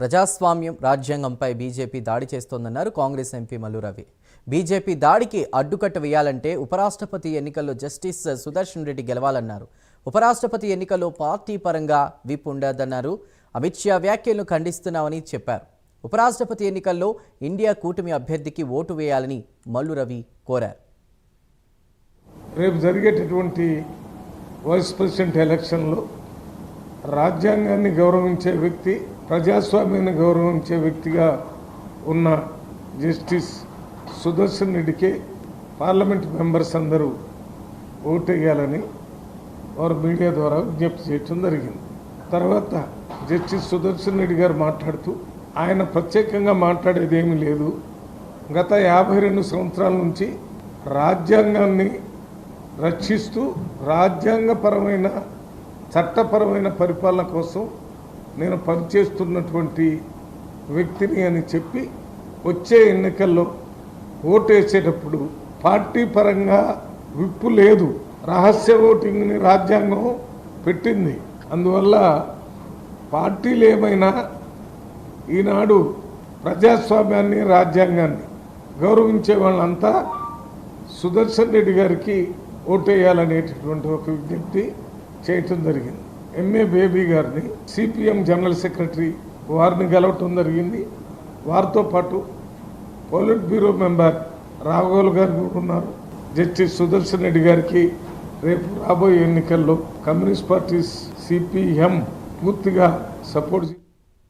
ప్రజాస్వామ్యం రాజ్యాంగంపై బీజేపీ దాడి చేస్తోందన్నారు Congress MP Mallu Ravi. BJP దాడికి అడ్డుకట్ట వేయాలంటే ఉపరాష్ట్రపతి ఎన్నికల్లో జస్టిస్ సుదర్శన్ రెడ్డి గెలవాలన్నారు. ఉపరాష్ట్రపతి ఎన్నికల్లో పార్టీ పరంగా విప్ ఉండదన్నారు. అమిత్ షా వ్యాఖ్యలను ఖండిస్తున్నామని చెప్పారు. ఉపరాష్ట్రపతి ఎన్నికల్లో ఇండియా కూటమి అభ్యర్థికి ఓటు వేయాలని మల్లు రవి కోరారు. రేపు జరిగేటటువంటి వైస్ ప్రెసిడెంట్ ఎలక్షన్లో రాజ్యాంగాన్ని గౌరవించే వ్యక్తి ప్రజాస్వామ్యాన్ని గౌరవించే వ్యక్తిగా ఉన్న జస్టిస్ సుదర్శన్ రెడ్డికే పార్లమెంట్ మెంబర్స్ అందరూ ఓటేయాలని వారు మీడియా ద్వారా విజ్ఞప్తి చేయడం జరిగింది. తర్వాత జస్టిస్ సుదర్శన్ రెడ్డి గారు మాట్లాడుతూ ఆయన ప్రత్యేకంగా మాట్లాడేది ఏమీ లేదు. గత యాభై రెండు సంవత్సరాల నుంచి రాజ్యాంగాన్ని రక్షిస్తూ రాజ్యాంగపరమైన చట్టపరమైన పరిపాలన కోసం నేను పనిచేస్తున్నటువంటి వ్యక్తిని అని చెప్పి వచ్చే ఎన్నికల్లో ఓటేసేటప్పుడు పార్టీ పరంగా విప్పు లేదు. రహస్య ఓటింగ్ని రాజ్యాంగం పెట్టింది. అందువల్ల పార్టీలు ఏమైనా ఈనాడు ప్రజాస్వామ్యాన్ని రాజ్యాంగాన్ని గౌరవించే వాళ్ళంతా సుదర్శన్ రెడ్డి గారికి ఓటేయాలనేటటువంటి ఒక విజ్ఞప్తి చేయటం జరిగింది. ఎంఏ బేబీ గారిని సిపిఎం జనరల్ సెక్రటరీ వారిని గెలవటం జరిగింది. వారితో పాటు పోలిట్ బ్యూరో మెంబర్ రాఘోల్ గారు కూడా ఉన్నారు. జస్టిస్ సుదర్శన్ రెడ్డి గారికి రేపు రాబోయే ఎన్నికల్లో కమ్యూనిస్ట్ పార్టీ సిపిఎం పూర్తిగా సపోర్ట్